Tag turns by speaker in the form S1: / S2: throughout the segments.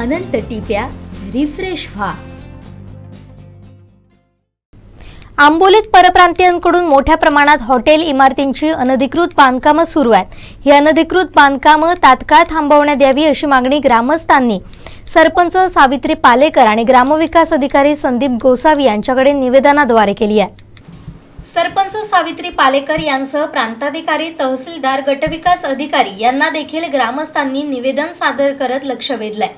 S1: अनंत टिप्या refresh व्हा.
S2: आंबोलीत परप्रांतीयांकडून मोठ्या प्रमाणात हॉटेल इमारतींची अनधिकृत बांधकामं सुरू आहेत. ही अनधिकृत बांधकामं तात्काळ थांबवण्यात यावी अशी मागणी ग्रामस्थांनी. सरपंच सावित्री पालेकर आणि ग्रामविकास अधिकारी संदीप गोसावी यांच्याकडे निवेदनाद्वारे केली आहे. सरपंच सावित्री पालेकर यांसह प्रांताधिकारी तहसीलदार गटविकास अधिकारी यांना देखील ग्रामस्थांनी निवेदन सादर करत लक्ष वेधलंय.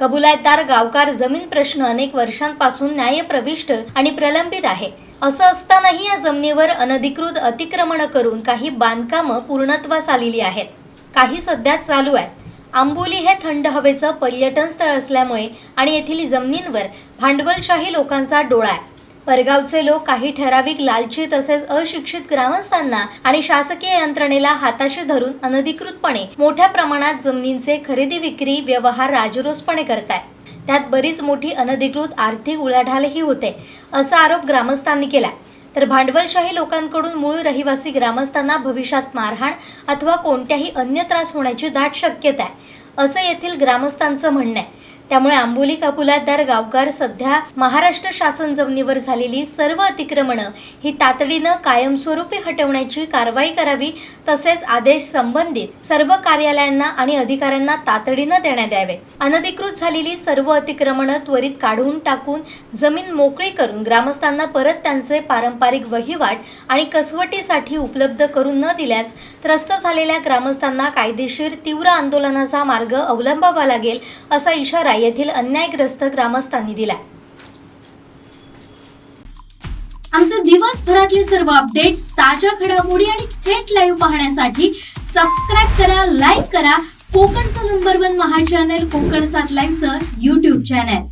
S2: कबुलायतदार गावकार जमीन प्रश्न अनेक वर्षांपासून न्यायप्रविष्ट आणि प्रलंबित आहे. असं असतानाही या जमिनीवर अनधिकृत अतिक्रमण करून काही बांधकामं पूर्णत्वास आलेली आहेत. काही सध्या चालू आहेत. आंबोली हे थंड हवेचं पर्यटन स्थळ असल्यामुळे आणि येथील जमिनींवर भांडवलशाही लोकांचा डोळा आहे. परगावचे लोक काही ठराविक लालची तसेच अशिक्षित ग्रामस्थांना आणि शासकीय यंत्रणेला हाताशी धरून अनधिकृतपणे मोठ्या प्रमाणात जमिनींचे खरेदी विक्री व्यवहार राजरोसपणे करतायत. त्यात बरीच मोठी अनधिकृत आर्थिक उलाढालही होते असा आरोप ग्रामस्थांनी केला तर भांडवलशाही लोकांकडून मूळ रहिवासी ग्रामस्थांना भविष्यात मारहाण अथवा कोणत्याही अन्य त्रास होण्याची दाट शक्यता आहे असं येथील ग्रामस्थांचं म्हणणं आहे. त्यामुळे आंबोली कापुलातदार गावकार सध्या महाराष्ट्र शासन जमिनीवर झालेली सर्व अतिक्रमणं ही तातडीनं कायमस्वरूपी हटवण्याची कारवाई करावी तसेच आदेश संबंधित सर्व कार्यालयांना आणि अधिकाऱ्यांना तातडीनं देण्यात यावे. अनधिकृत झालेली सर्व अतिक्रमणं त्वरित काढून टाकून जमीन मोकळी करून ग्रामस्थांना परत त्यांचे पारंपरिक वहिवाट आणि कसवटीसाठी उपलब्ध करून न दिल्यास त्रस्त झालेल्या ग्रामस्थांना कायदेशीर तीव्र आंदोलनाचा मार्ग अवलंबावा लागेल असा इशारा येथील अन्यायग्रस्त ग्रामस्थांनी दिला
S3: आमचे दिवसभरातले सर्व अपडेट्स ताज्या घडामोडी आणि थेट लाईव्ह पाहण्यासाठी सबस्क्राईब करा लाईक करा. कोकणचं नंबर वन महा चॅनल कोकण सात लाईव्हचं युट्यूब चॅनल